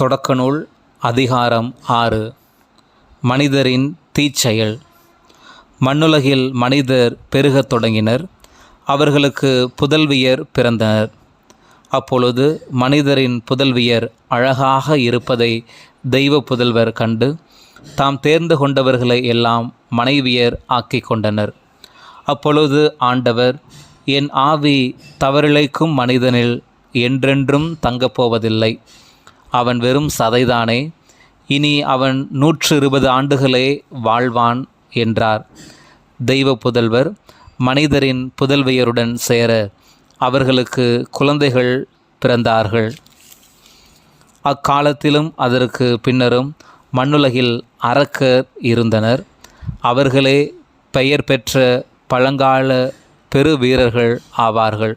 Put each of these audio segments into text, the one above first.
தொடக்க நூல் அதிகாரம் ஆறு. மனிதரின் தீச்செயல். மண்ணுலகில் மனிதர் பெருகத் தொடங்கினர். அவர்களுக்கு புதல்வியர் பிறந்தனர். அப்பொழுது மனிதரின் புதல்வியர் அழகாக இருப்பதை தெய்வ புதல்வர் கண்டு தாம் தேர்ந்து கொண்டவர்களை எல்லாம் மனைவியர் ஆக்கிக் கொண்டனர். அப்பொழுது ஆண்டவர் என் ஆவி தவறிழைக்கும் மனிதனில் என்றென்றும் தங்கப்போவதில்லை அவன் வெறும் சதைதானே? இனி அவன் நூற்று இருபது ஆண்டுகளே வாழ்வான் என்றார். தெய்வ புதல்வர் மனிதரின் புதல்வியருடன் சேர அவர்களுக்கு குழந்தைகள் பிறந்தார்கள். அக்காலத்திலும் அதற்கு பின்னரும் மண்ணுலகில் அரக்கர் இருந்தனர். அவர்களே பெயர் பெற்ற பழங்கால பெரு வீரர்கள் ஆவார்கள்.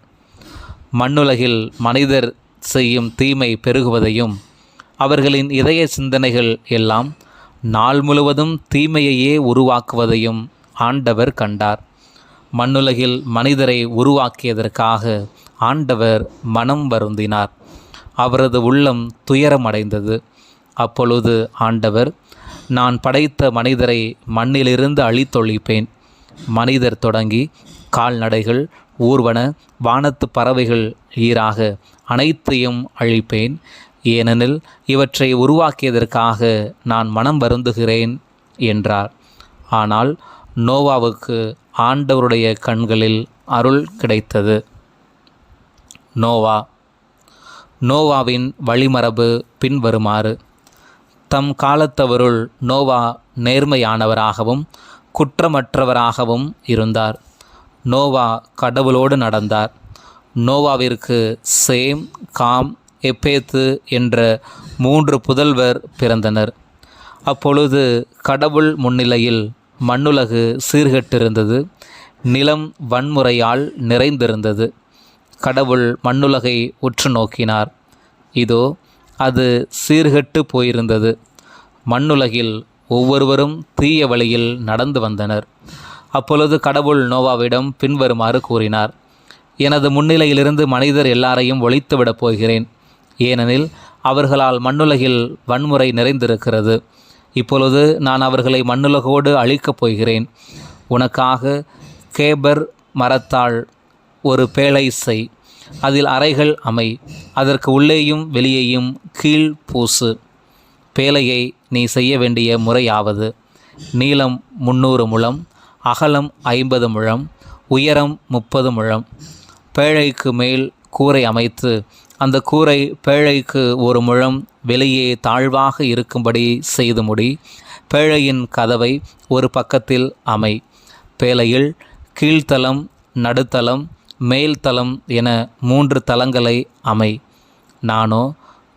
மண்ணுலகில் மனிதர் செய்யும் தீமை பெருகுவதையும் அவர்களின் இதய சிந்தனைகள் எல்லாம் நாள் முழுவதும் தீமையையே உருவாக்குவதையும் ஆண்டவர் கண்டார். மண்ணுலகில் மனிதரை உருவாக்கியதற்காக ஆண்டவர் மனம் வருந்தினார். அவரது உள்ளம் துயரமடைந்தது. அப்பொழுது ஆண்டவர் நான் படைத்த மனிதரை மண்ணிலிருந்து அழித்தொழிப்பேன். மனிதர் தொடங்கி கால்நடைகள் ஊர்வன வானத்து பறவைகள் ஈராக அனைத்தையும் அழிப்பேன். ஏனெனில் இவற்றை உருவாக்கியதற்காக நான் மனம் வருந்துகிறேன் என்றார். ஆனால் நோவாவுக்கு ஆண்டவருடைய கண்களில் அருள் கிடைத்தது. நோவா. நோவாவின் வழிமரபு பின்வருமாறு. தம் காலத்தவருள் நோவா நேர்மையானவராகவும் குற்றமற்றவராகவும் இருந்தார். நோவா கடவுளோடு நடந்தார். நோவாவிற்கு சேம் காம் எப்பேத்து என்ற மூன்று புதல்வர் பிறந்தனர். அப்பொழுது கடவுள் முன்னிலையில் மண்ணுலகு சீர்கெட்டிருந்தது. நிலம் வன்முறையால் நிறைந்திருந்தது. கடவுள் மண்ணுலகை உற்று நோக்கினார். இதோ அது சீர்கெட்டு போயிருந்தது. மண்ணுலகில் ஒவ்வொருவரும் தீய வழியில் நடந்து வந்தனர். அப்பொழுது கடவுள் நோவாவிடம் பின்வருமாறு கூறினார். எனது முன்னிலையிலிருந்து மனிதர் எல்லாரையும் ஒழித்துவிடப் போகிறேன். ஏனெனில் அவர்களால் மண்ணுலகில் வன்முறை நிறைந்திருக்கிறது. இப்பொழுது நான் அவர்களை மண்ணுலகோடு அழிக்கப் போகிறேன். உனக்காக கேபர் மரத்தால் ஒரு பேழை செய். அதில் அறைகள் அமை. அதற்கு உள்ளேயும் வெளியேயும் கீழ் பூசு. பேழையை நீ செய்ய வேண்டிய முறையாவது. நீளம் முந்நூறு முழம் அகலம் ஐம்பது முழம் உயரம் முப்பது முழம். பேழைக்கு மேல் கூரை அமைத்து அந்த கூரை பேழைக்கு ஒரு முழம் வெளியே தாழ்வாக இருக்கும்படி செய்து முடி. பேழையின் கதவை ஒரு பக்கத்தில் அமை. பேழையில் கீழ்த்தளம் நடுத்தளம் மேல்தளம் என மூன்று தளங்களை அமை. நானோ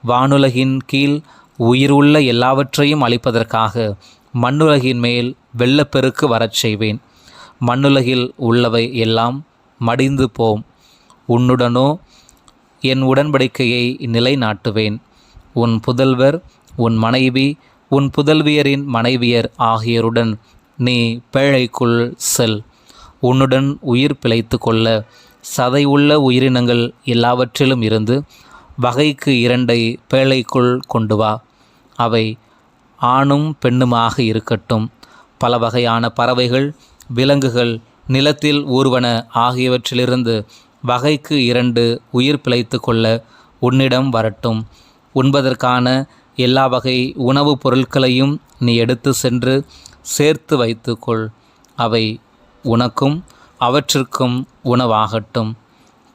வானுலகின் கீழ் உயிருள்ள எல்லாவற்றையும் அழிப்பதற்காக மண்ணுலகின் மேல் வெள்ளப்பெருக்கு வரச் செய்வேன். மண்ணுலகில் உள்ளவை எல்லாம் மடிந்து போம். உன்னுடனோ என் உடன்படிக்கையை நிலைநாட்டுவேன். உன் புதல்வர் உன் மனைவி உன் புதல்வியரின் மனைவியர் ஆகியோருடன் நீ பேழைக்குள் செல். உன்னுடன் உயிர் பிழைத்து கொள்ள. சதை உள்ள உயிரினங்கள் எல்லாவற்றிலும் இருந்து வகைக்கு இரண்டை பேழைக்குள் கொண்டு வா. அவை ஆணும் பெண்ணுமாக இருக்கட்டும். பல வகையான பறவைகள் விலங்குகள் நிலத்தில் ஊர்வன ஆகியவற்றிலிருந்து வகைக்கு இரண்டு உயிர் பிழைத்து கொள்ள உன்னிடம் வரட்டும். உண்பதற்கான எல்லா வகை உணவுப் பொருட்களையும் நீ எடுத்து சென்று சேர்த்து வைத்துக்கொள் அவை உனக்கும் அவற்றிற்கும் உணவாகட்டும்.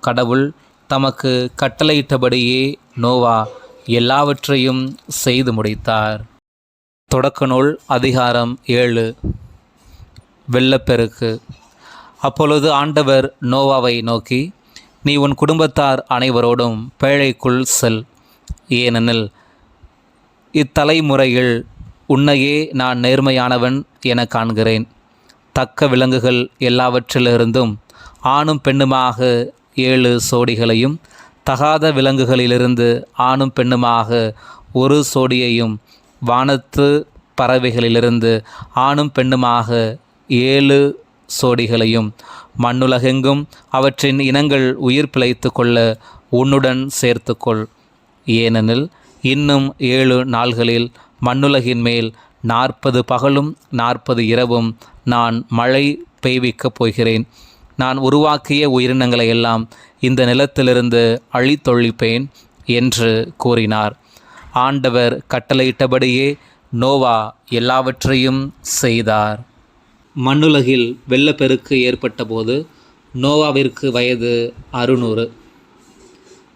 கடவுள் தமக்கு கட்டளையிட்டபடியே நோவா எல்லாவற்றையும் செய்து முடித்தார். தொடக்க நூல் அதிகாரம் ஏழு. வெள்ளப்பெருக்கு. அப்பொழுது ஆண்டவர் நோவாவை நோக்கி நீ உன் குடும்பத்தார் அனைவரோடும் பேழைக்குள் செல். ஏனெனில் இத்தலைமுறையில் உன்னையே நான் நேர்மையானவன் என காண்கிறேன். தக்க விலங்குகள் எல்லாவற்றிலிருந்தும் ஆணும் பெண்ணுமாக ஏழு சோடிகளையும் தகாத விலங்குகளிலிருந்து ஆணும் பெண்ணுமாக ஒரு சோடியையும் வானத்து பறவைகளிலிருந்து ஆணும் பெண்ணுமாக ஏழு சோடிகளையும் மண்ணுலகெங்கும் அவற்றின் இனங்கள் உயிர் பிழைத்து கொள்ள உன்னுடன் சேர்த்துக்கொள். ஏனெனில் இன்னும் ஏழு நாள்களில் மண்ணுலகின் மேல் நாற்பது பகலும் நாற்பது இரவும் நான் மழை பெய்விக்கப் போகிறேன். நான் உருவாக்கிய உயிரினங்களை எல்லாம் இந்த நிலத்திலிருந்து அழித்தொழிப்பேன் என்று கூறினார். ஆண்டவர் கட்டளையிட்டபடியே நோவா எல்லாவற்றையும் செய்தார். மண்ணுலகில் வெள்ளப்பெருக்கு ஏற்பட்டபோது நோவாவிற்கு வயது அறுநூறு.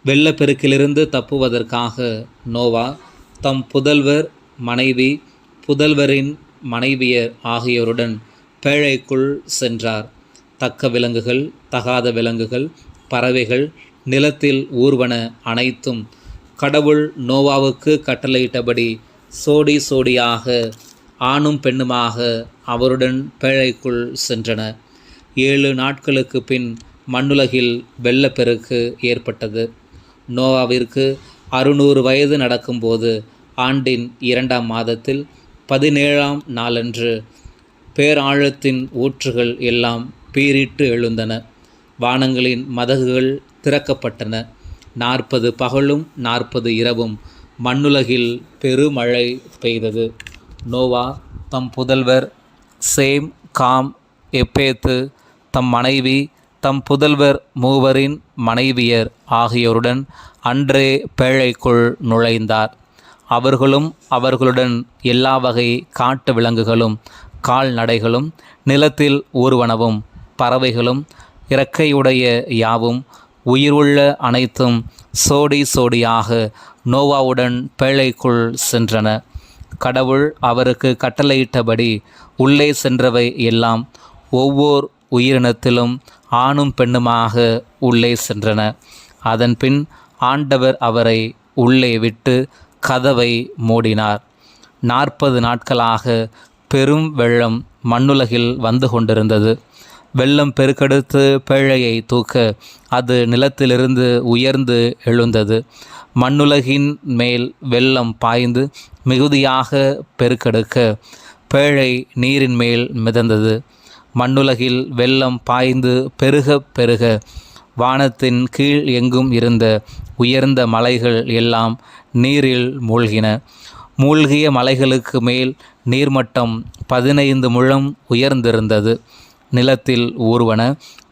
வெள்ளப்பெருக்கிலிருந்து தப்புவதற்காக நோவா தம் புதல்வர் மனைவி புதல்வரின் மனைவியர் ஆகியோருடன் பேழைக்குள் சென்றார். தக்க விலங்குகள் தகாத விலங்குகள் பறவைகள் நிலத்தில் ஊர்வன அனைத்தும் கடவுள் நோவாவுக்கு கட்டளையிட்டபடி சோடி சோடியாக ஆணும் பெண்ணுமாக அவருடன் பேழைக்குள் சென்றன. ஏழு நாட்களுக்கு பின் மண்ணுலகில் வெள்ளப்பெருக்கு ஏற்பட்டது. நோவாவிற்கு அறுநூறு வயது நடக்கும்போது ஆண்டின் இரண்டாம் மாதத்தில் பதினேழாம் நாளன்று பேராழத்தின் ஊற்றுகள் எல்லாம் பீரிட்டு எழுந்தன. வானங்களின் மதகுகள் திறக்கப்பட்டன. நாற்பது பகலும் நாற்பது இரவும் மண்ணுலகில் பெருமழை பெய்தது. நோவா தம் புதல்வர் சேம் காம் எப்பேத்து தம் மனைவி தம் புதல்வர் மூவரின் மனைவியர் ஆகியோருடன் அன்றே பேழைக்குள் நுழைந்தார். அவர்களும் அவர்களுடன் எல்லா வகை காட்டு விலங்குகளும் கால்நடைகளும் நிலத்தில் ஊர்வனவும் பறவைகளும் இறக்கையுடைய யாவும் உயிருள்ள அனைத்தும் சோடி சோடியாக நோவாவுடன் பேழைக்குள் சென்றன. கடவுள் அவருக்கு கட்டளையிட்டபடி உள்ளே சென்றவை எல்லாம் ஒவ்வொரு உயிரினத்திலும் ஆணும் பெண்ணுமாக உள்ளே சென்றன. அதன்பின் ஆண்டவர் அவரை உள்ளே விட்டு கதவை மூடினார். நாற்பது நாட்களாக பெரும் வெள்ளம் மண்ணுலகில் வந்து கொண்டிருந்தது. வெள்ளம் பெருக்கெடுத்து பேழையை தூக்க அது நிலத்திலிருந்து உயர்ந்து எழுந்தது. மண்ணுலகின் மேல் வெள்ளம் பாய்ந்து மிகுதியாக பெருக்கெடுக்க பேழை நீரின் மேல் மிதந்தது. மண்ணுலகில் வெள்ளம் பாய்ந்து பெருக பெருக வானத்தின் கீழ் எங்கும் இருந்த உயர்ந்த மலைகள் எல்லாம் நீரில் மூழ்கின. மூழ்கிய மலைகளுக்கு மேல் நீர்மட்டம் பதினைந்து முழம் உயர்ந்திருந்தது. நிலத்தில் ஊர்வன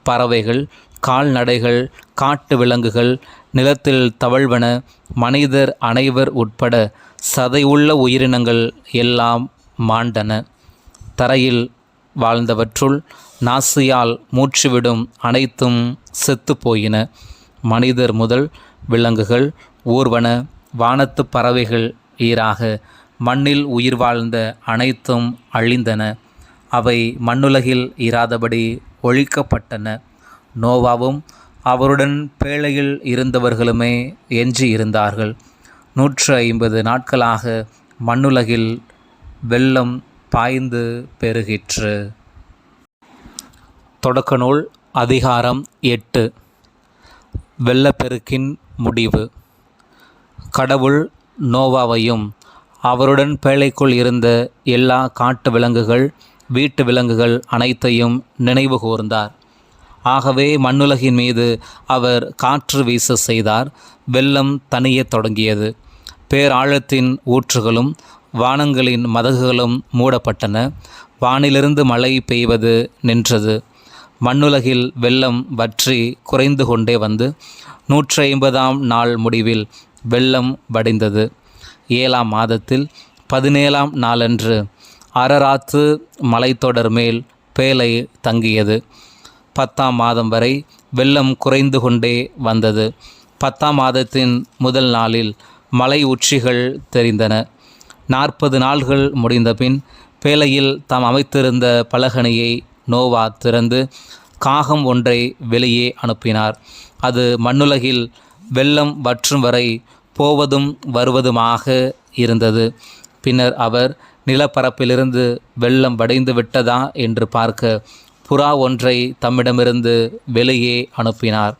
பறவைகள் கால்நடைகள் காட்டு விலங்குகள் நிலத்தில் தவழ்வன மனிதர் அனைவர் உட்பட சதையுள்ள உயிரினங்கள் எல்லாம் மாண்டன. தரையில் வாழ்ந்தவற்றுள் நாசியால் மூச்சுவிடும் அனைத்தும் செத்து போயின. மனிதர் முதல் விலங்குகள் ஊர்வன வானத்து பறவைகள் ஈராக மண்ணில் உயிர் வாழ்ந்த அனைத்தும் அழிந்தன. அவை மண்ணுலகில் இராதபடி ஒழிக்கப்பட்டன. நோவாவும் அவருடன் பேழையில் இருந்தவர்களுமே எஞ்சி இருந்தார்கள் நூற்று ஐம்பது நாட்களாக மண்ணுலகில் வெள்ளம் பாய்ந்து பெருகிற்று. தொடக்க நூல் அதிகாரம் எட்டு. வெள்ளப்பெருக்கின் முடிவு. கடவுள் நோவாவையும் அவருடன் பேழைக்குள் இருந்த எல்லா காட்டு விலங்குகள் வீட்டு விலங்குகள் அனைத்தையும் நினைவு கூர்ந்தார். ஆகவே மண்ணுலகின் மீது அவர் காற்று வீச செய்தார். வெள்ளம் தனியத் தொடங்கியது. பேராழத்தின் ஊற்றுகளும் வானங்களின் மதகுகளும் மூடப்பட்டன. வானிலிருந்து மழை பெய்வது நின்றது. மண்ணுலகில் வெள்ளம் வற்றி குறைந்து கொண்டே வந்து நூற்றி ஐம்பதாம் நாள் முடிவில் வெள்ளம் வடிந்தது. ஏழாம் மாதத்தில் பதினேழாம் நாளன்று அரராத்து மலைத்தொடர் மேல் பேலை தங்கியது. பத்தாம் மாதம் வரை வெள்ளம் குறைந்து கொண்டே வந்தது. பத்தாம் மாதத்தின் முதல் நாளில் மலை உச்சிகள் தெரிந்தன. நாற்பது நாள்கள் முடிந்தபின் பேலையில் தாம் அமைத்திருந்த பலகணியை நோவா திறந்து காகம் ஒன்றை வெளியே அனுப்பினார். அது மண்ணுலகில் வெள்ளம் வற்றும் வரை போவதும் வருவதுமாக இருந்தது. பின்னர் அவர் நிலப்பரப்பிலிருந்து வெள்ளம் வடைந்து விட்டதா என்று பார்க்க புறா ஒன்றை தம்மிடமிருந்து வெளியே அனுப்பினார்.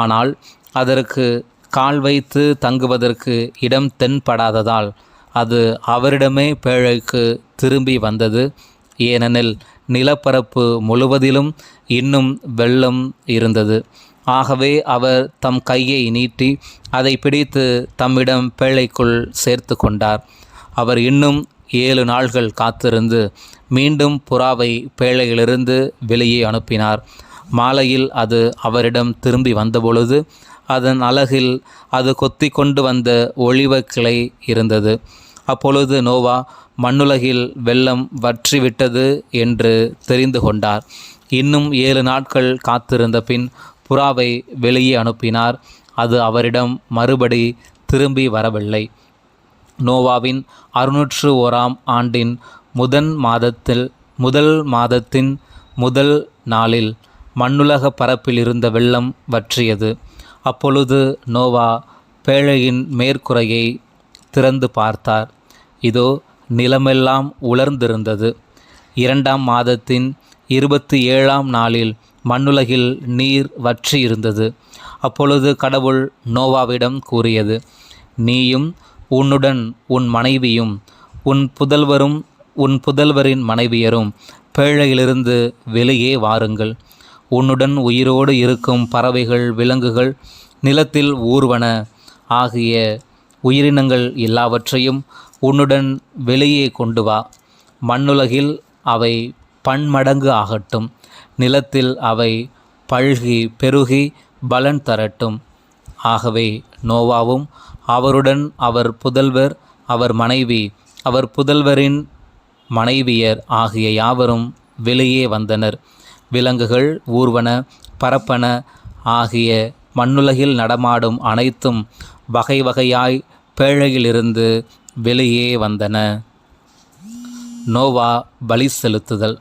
ஆனால் அதற்கு கால் வைத்து தங்குவதற்கு இடம் தென்படாததால் அது அவரிடமே பேழைக்கு திரும்பி வந்தது. ஏனெனில் நிலப்பரப்பு முழுவதிலும் இன்னும் வெள்ளம் இருந்தது. ஆகவே அவர் தம் கையை நீட்டி அதை பிடித்து தம்மிடம் பேழைக்குள் சேர்த்து கொண்டார். அவர் இன்னும் ஏழு நாள்கள் காத்திருந்து மீண்டும் புறாவை பேழையிலிருந்து வெளியே அனுப்பினார். மாலையில் அது அவரிடம் திரும்பி வந்தபொழுது அதன் அலகில் அது கொத்தி கொண்டு வந்த ஒளிவ கிளை இருந்தது. அப்பொழுது நோவா மண்ணுலகில் வெள்ளம் வற்றிவிட்டது என்று தெரிந்து கொண்டார். இன்னும் ஏழு நாட்கள் காத்திருந்த பின் புறாவை வெளியே அனுப்பினார். அது அவரிடம் மறுபடி திரும்பி வரவில்லை. நோவாவின் அறுநூற்று ஓராம் ஆண்டின் முதன் மாதத்தில் முதல் மாதத்தின் முதல் நாளில் மண்ணுலக பரப்பில் இருந்த வெள்ளம் வற்றியது. அப்பொழுது நோவா பேழையின் மேற்குறையை திறந்து பார்த்தார். இதோ நிலமெல்லாம் உலர்ந்திருந்தது. இரண்டாம் மாதத்தின் இருபத்தி ஏழாம் நாளில் மண்ணுலகில் நீர் வற்றி இருந்தது அப்பொழுது கடவுள் நோவாவிடம் கூறியது நீயும் உன்னுடன் உன் மனைவியும் உன் புதல்வரும் உன் புதல்வரின் மனைவியரும் பேழையிலிருந்து வெளியே வாருங்கள். உன்னுடன் உயிரோடு இருக்கும் பறவைகள் விலங்குகள் நிலத்தில் ஊர்வன ஆகிய உயிரினங்கள் எல்லாவற்றையும் உன்னுடன் வெளியே கொண்டு வா. மண்ணுலகில் அவை பன்மடங்கு ஆகட்டும். நிலத்தில் அவை பழுகி பெருகி பலன் தரட்டும். ஆகவே நோவாவும் அவருடன் அவர் புதல்வர் அவர் மனைவி அவர் புதல்வரின் மனைவியர் ஆகிய யாவரும் வெளியே வந்தனர். விலங்குகள் ஊர்வன பரப்பன ஆகிய மண்ணுலகில் நடமாடும் அனைத்தும் வகை வகையாய் பேழையிலிருந்து வெளியே வந்தன. நோவா பலி செலுத்துதல்.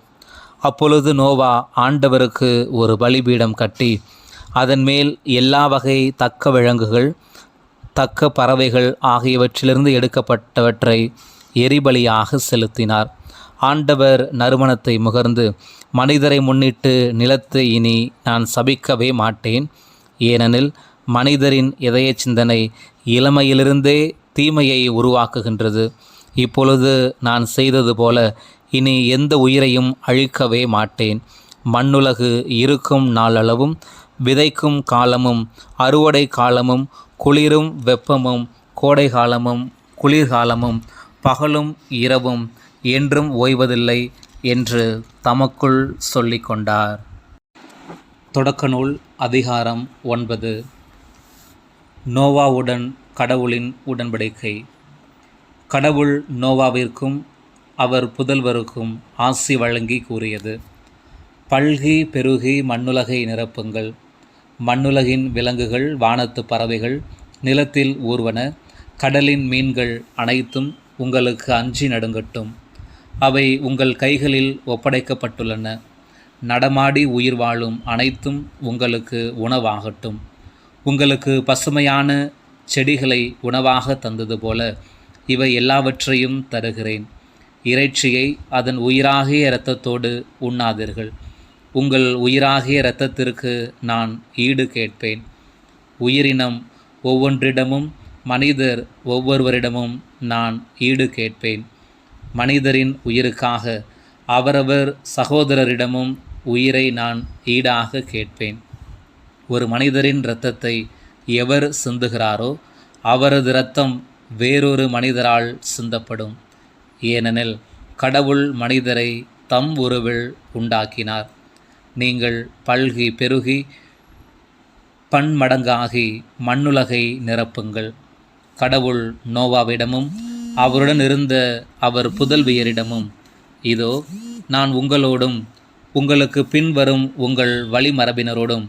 அப்பொழுது நோவா ஆண்டவருக்கு ஒரு பலிபீடம் கட்டி அதன் மேல் எல்லா வகை தக்க விலங்குகள் தக்க பறவைகள் ஆகியவற்றிலிருந்து எடுக்கப்பட்டவற்றை எரிபலியாக செலுத்தினார். ஆண்டவர் நறுமணத்தை முகர்ந்து மனிதரை முன்னிட்டு நிலத்தை இனி நான் சபிக்கவே மாட்டேன். ஏனெனில் மனிதரின் இதய சிந்தனை இளமையிலிருந்தே தீமையை உருவாக்குகின்றது. இப்பொழுது நான் செய்தது போல இனி எந்த உயிரையும் அழிக்கவே மாட்டேன். மண்ணுலகு இருக்கும் நாளளவும் விதைக்கும் காலமும் அறுவடை காலமும் குளிரும் வெப்பமும் கோடை காலமும் குளிர்காலமும் பகலும் இரவும் என்றும் ஓய்வதில்லை என்று தமக்குள் சொல்லிக்கொண்டார். தொடக்க நூல் அதிகாரம் ஒன்பது. நோவாவுடன் கடவுளின் உடன்படிக்கை. கடவுள் நோவாவிற்கும் அவர் புதல்வருக்கும் ஆசி வழங்கி கூறியது. பல்கி பெருகி மண்ணுலகை நிரப்புங்கள். மண்ணுலகின் விலங்குகள் வானத்து பறவைகள் நிலத்தில் ஊர்வன கடலின் மீன்கள் அனைத்தும் உங்களுக்கு அஞ்சி நடுங்கட்டும். அவை உங்கள் கைகளில் ஒப்படைக்கப்பட்டுள்ளன. நடமாடி உயிர் வாழும் அனைத்தும் உங்களுக்கு உணவாகட்டும். உங்களுக்கு பசுமையான செடிகளை உணவாக தந்தது போல இவை எல்லாவற்றையும் தருகிறேன். இறைச்சியை அதன் உயிராகிய இரத்தத்தோடு உண்ணாதீர்கள். உங்கள் உயிராகிய இரத்தத்திற்கு நான் ஈடு கேட்பேன். உயிரினம் ஒவ்வொன்றிடமும் மனிதர் ஒவ்வொருவரிடமும் நான் ஈடு கேட்பேன். மனிதரின் உயிருக்காக அவரவர் சகோதரரிடமும் உயிரை நான் ஈடாக கேட்பேன். ஒரு மனிதரின் இரத்தத்தை எவர் சிந்துகிறாரோ அவரது இரத்தம் வேறொரு மனிதரால் சிந்தப்படும். ஏனெனில் கடவுள் மனிதரை தம் உருவில் உண்டாக்கினார். நீங்கள் பல்கி பெருகி பன்மடங்காகி மண்ணுலகை நிரப்புங்கள். கடவுள் நோவாவிடமும் அவருடன் இருந்த அவர் புதல்வியரிடமும் இதோ நான் உங்களோடும் உங்களுக்கு பின்வரும் உங்கள் வழிமரபினரோடும்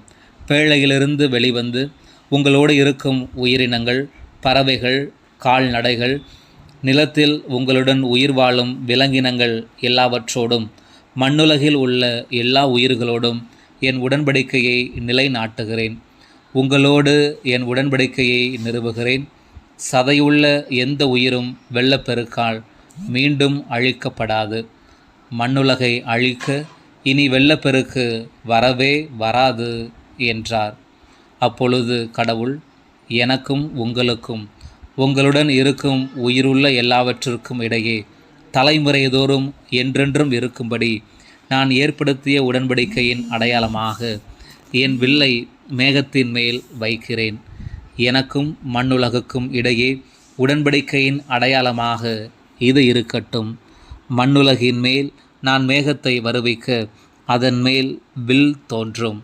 பேழையிலிருந்து வெளிவந்து உங்களோடு இருக்கும் உயிரினங்கள் பறவைகள் கால்நடைகள் நிலத்தில் உங்களுடன் உயிர் வாழும் விலங்கினங்கள் எல்லாவற்றோடும் மண்ணுலகில் உள்ள எல்லா உயிர்களோடும் என் உடன்படிக்கையை நிலைநாட்டுகிறேன். உங்களோடு என் உடன்படிக்கையை நிறுவுகிறேன். சதையுள்ள எந்த உயிரும் வெள்ளப்பெருக்கால் மீண்டும் அழிக்கப்படாது. மண்ணுலகை அழிக்க இனி வெள்ளப்பெருக்கு வரவே வராது என்றார். அப்பொழுது கடவுள் எனக்கும் உங்களுக்கும் உங்களுடன் இருக்கும் உயிருள்ள எல்லாவற்றிற்கும் இடையே தலைமுறைதோறும் என்றென்றும் இருக்கும்படி நான் ஏற்படுத்திய உடன்படிக்கையின் அடையாளமாக என் வில்லை மேகத்தின் மேல் வைக்கிறேன். எனக்கும் மண்ணுலகுக்கும் இடையே உடன்படிக்கையின் அடையாளமாக இது இருக்கட்டும். மண்ணுலகின் மேல் நான் மேகத்தை வருவிக்க அதன் மேல் வில் தோன்றும்.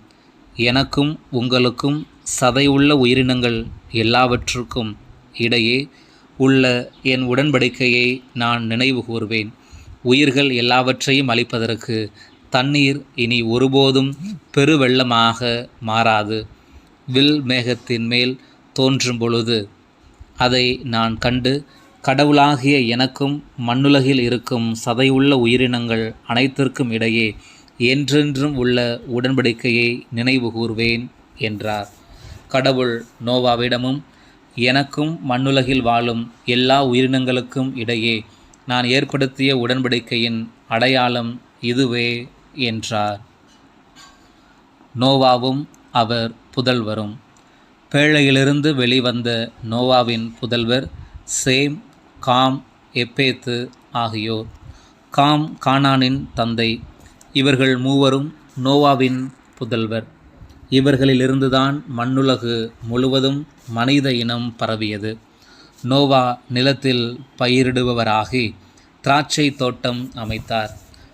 எனக்கும் உங்களுக்கும் சதையுள்ள உயிரினங்கள் எல்லாவற்றுக்கும் இடையே உள்ள என் உடன்படிக்கையை நான் நினைவு கூர்வேன். உயிர்கள் எல்லாவற்றையும் அழிப்பதற்கு தண்ணீர் இனி ஒருபோதும் பெருவெள்ளமாக மாறாது. வில் மேகத்தின் மேல் தோன்றும் பொழுது அதை நான் கண்டு கடவுளாகிய எனக்கும் மண்ணுலகில் இருக்கும் சதையுள்ள உயிரினங்கள் அனைத்திற்கும் இடையே என்றென்றும் உள்ள உடன்படிக்கையை நினைவு கூர்வேன் என்றார். கடவுள் நோவாவிடமும் எனக்கும் மண்ணுலகில் வாழும் எல்லா உயிரினங்களுக்கும் இடையே நான் ஏற்படுத்திய உடன்படிக்கையின் அடையாளம் இதுவே என்றார். நோவாவும் அவர் புதல்வரும். பேழையிலிருந்து வெளிவந்த நோவாவின் புதல்வர் சேம் காம் எப்பேத்து ஆகியோர். காம் கானானின் தந்தை. இவர்கள் மூவரும் நோவாவின் புதல்வர். இவர்களிலிருந்துதான் மண்ணுலகு முழுவதும் மனித இனம் பரவியது. நோவா நிலத்தில் பயிரிடுபவராகி திராட்சை தோட்டம் அமைத்தார்.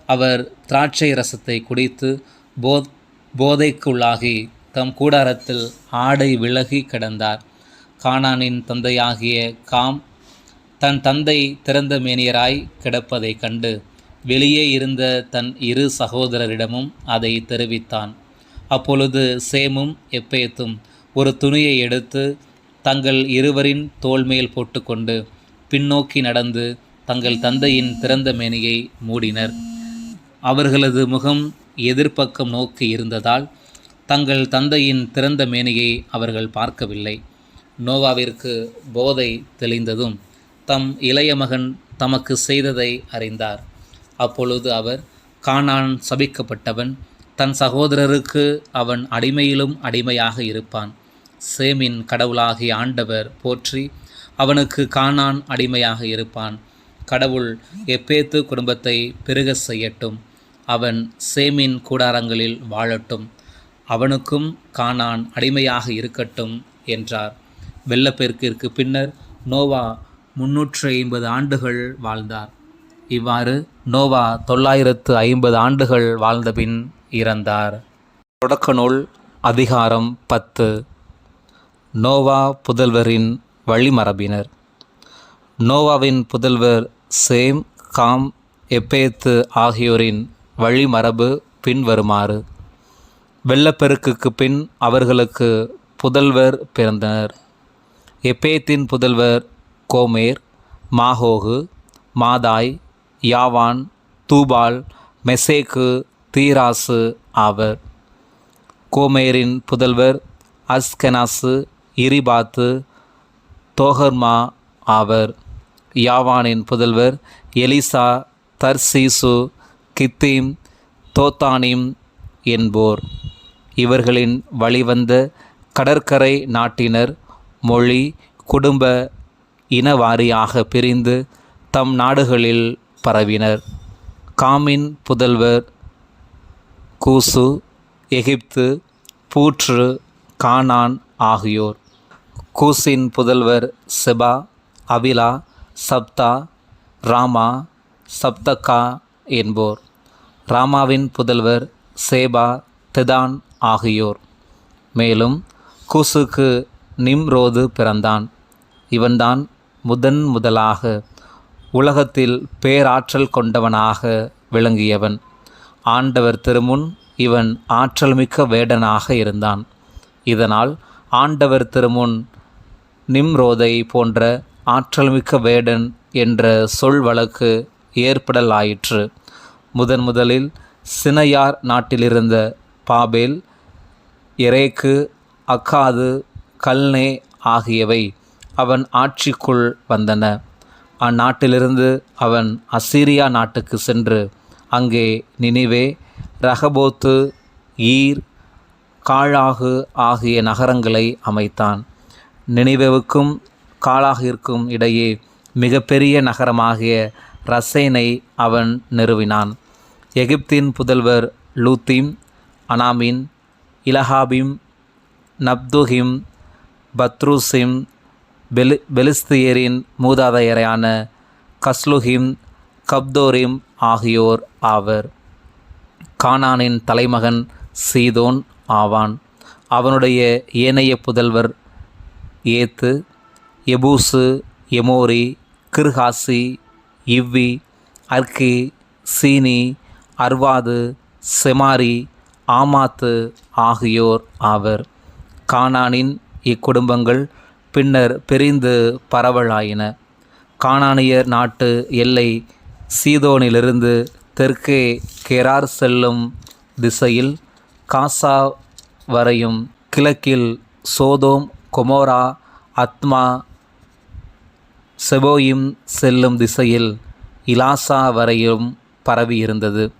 அவர் திராட்சை ரசத்தை குடித்து போத் போதைக்குள்ளாகி தம் கூடாரத்தில் ஆடை விலகி கிடந்தார். கானானின் தந்தையாகிய காம் தன் தந்தை திறந்த மேனியராய் கிடப்பதைக் கண்டு வெளியே இருந்த தன் இரு சகோதரரிடமும் அதை தெரிவித்தான். அப்பொழுது சேமும் எப்பேத்தும் ஒரு துணியை எடுத்து தங்கள் இருவரின் தோல்மேல் போட்டுக்கொண்டு பின்னோக்கி நடந்து தங்கள் தந்தையின் திறந்த மேனியை மூடினர். அவர்களது முகம் எதிர்ப்பக்கம் நோக்கி இருந்ததால் தங்கள் தந்தையின் திறந்த மேனியை அவர்கள் பார்க்கவில்லை. நோவாவிற்கு போதை தெளிந்ததும் தம் இளைய மகன் தமக்கு செய்ததை அறிந்தார். அப்பொழுது அவர் காணான் சபிக்கப்பட்டவன் தன் சகோதரருக்கு அவன் அடிமையிலும் அடிமையாக இருப்பான். சேமின் கடவுளாகிய ஆண்டவர் போற்றி அவனுக்கு காணான் அடிமையாக இருப்பான். கடவுள் எப்பேத்து குடும்பத்தை பெருக செய்யட்டும் அவன் சேமின் கூடாரங்களில் வாழட்டும். அவனுக்கும் கானான் அடிமையாக இருக்கட்டும் என்றார். வெள்ளப்பெருக்கிற்கு பின்னர் நோவா முன்னூற்று ஐம்பது ஆண்டுகள் வாழ்ந்தார். இவ்வாறு நோவா தொள்ளாயிரத்து ஐம்பது ஆண்டுகள் வாழ்ந்தபின் இறந்தார். தொடக்க நூல் அதிகாரம் பத்து. நோவா புதல்வரின் வழிமரபினர். நோவாவின் புதல்வர் சேம் காம் எப்பேத்து ஆகியோரின் வழிமரபு பின்வருமாறு வெள்ளப்பெருக்குக்கு பின் அவர்களுக்கு புதல்வர் பிறந்தனர். எப்பேத்தின் புதல்வர் கோமேர் மாஹோகு மாதாய் யாவான் தூபால் மெசேக்கு தீராசு ஆவர். கோமேரின் புதல்வர் அஸ்கெனாசு இரிபாத்து தோகர்மா ஆவர். யாவானின் புதல்வர் எலிசா தர்சீசு கித்தீம் தோத்தானிம் என்போர். இவர்களின் வழிவந்த கடற்கரை நாட்டினர் மொழி குடும்ப இனவாரியாக பிரிந்து தம் நாடுகளில் பரவினர். காமின் புதல்வர் கூசு எகிப்து பூற்று கானான் ஆகியோர். கூசின் புதல்வர் செபா அவிலா சப்தா ராமா சப்தக்கா என்போர். ராமாவின் புதல்வர் சேபா தெதான் ஆகியோர். மேலும் குசுக்கு நிம்ரோது பிறந்தான். இவன்தான் முதன் முதலாக உலகத்தில் பேராற்றல் கொண்டவனாக விளங்கியவன். ஆண்டவர் திருமுன் இவன் ஆற்றல்மிக்க வேடனாக இருந்தான். இதனால் ஆண்டவர் திருமுன் நிம்ரோதை போன்ற ஆற்றல்மிக்க வேடன் என்ற சொல் வழக்கு ஏற்படலாயிற்று. முதன் முதலில் சினையார் நாட்டிலிருந்த பாபேல் எரேக்கு அக்காது கல்னே ஆகியவை அவன் ஆட்சிக்குள் வந்தன. அந்நாட்டிலிருந்து அவன் அசீரியா நாட்டுக்கு சென்று அங்கே நினைவே ரகபோத்து ஈர் காழாகு ஆகிய நகரங்களை அமைத்தான். நினைவுக்கும் காளாகிற்கும் இடையே மிகப்பெரிய நகரமாகிய ரசேனை அவன் நிறுவினான். எகிப்தின் புதல்வர் லூத்தீம் அனாமின் இலஹாபிம் நப்துஹிம் பத்ருசிம் பெலி பெலிஸ்தியரின் மூதாதையரான கஸ்லுஹிம் கப்தோரிம் ஆகியோர் ஆவர். கானானின் தலைமகன் சீதோன் ஆவான். அவனுடைய ஏனைய புதல்வர் ஏத்து எபூசு எமோரி கிர்ஹாசி இவ்வி அர்கி சீனி அர்வாது செமாரி ஆமாத்து ஆகியோர் ஆவர். கானானின் இக்குடும்பங்கள் பின்னர் பிரிந்து பரவலாயின. கானானியர் நாட்டு எல்லை சீதோனிலிருந்து தெற்கே கெரார் செல்லும் திசையில் காசா வரையும் கிழக்கில் சோதோம் கொமோரா அத்மா செபோயிம் செல்லும் திசையில் இலாசா வரையும் பரவியிருந்தது.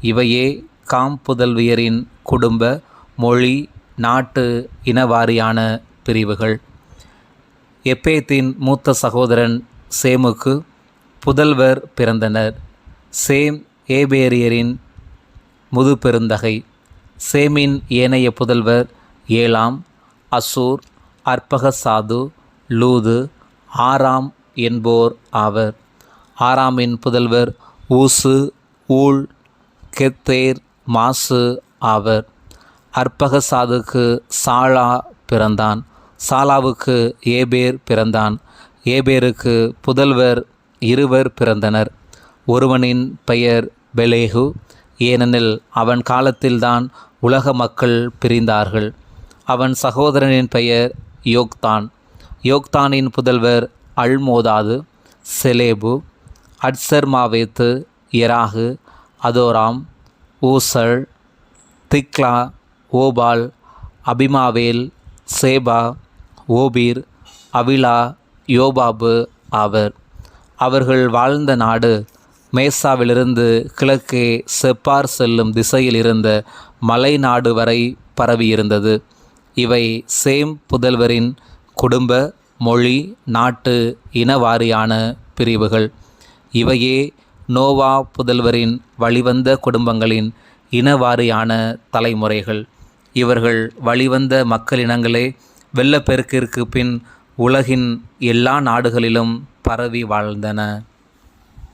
இவையே காம் புதல்வியரின் குடும்ப மொழி நாட்டு இனவாரியான பிரிவுகள். எப்பேத்தின் மூத்த சகோதரன் சேமுக்கு புதல்வர் பிறந்தனர். சேம் ஏபேரியரின் முதுபெருந்தகை. சேமின் ஏனைய புதல்வர் ஏலாம் அசூர் அற்பகசாது லூது ஆராம் என்போர் ஆவர். ஆராமின் புதல்வர் ஊசு ஊழ் கெத்தேர் மாசு ஆவர். அற்பகசாதுக்கு சாலா பிறந்தான். சாலாவுக்கு ஏபேர் பிறந்தான். ஏபேருக்கு புதல்வர் இருவர் பிறந்தனர். ஒருவனின் பெயர் பெலேகு. ஏனெனில் அவன் காலத்தில்தான் உலக மக்கள் பிரிந்தார்கள். அவன் சகோதரனின் பெயர் யோக்தான். யோக்தானின் புதல்வர் அல்மோதாது செலேபு அட்சர்மாவேத்து எராகு அதோராம் ஊசல் திக்லா ஓபால் அபிமாவேல் சேபா ஓபீர் அவிலா யோபாபு ஆவர். அவர்கள் வாழ்ந்த நாடு மேசாவிலிருந்து கிழக்கே செப்பார் செல்லும் திசையில் இருந்த மலை நாடு வரை பரவியிருந்தது. இவை சேம் புதல்வரின் குடும்ப மொழி நாட்டு இனவாரியான பிரிவுகள். இவையே நோவா புதல்வரின் வழிவந்த குடும்பங்களின் இனவாரியான தலைமுறைகள். இவர்கள் வழிவந்த மக்களினங்களே வெள்ளப்பெருக்கிற்கு பின் உலகின் எல்லா நாடுகளிலும் பரவி வாழ்ந்தன.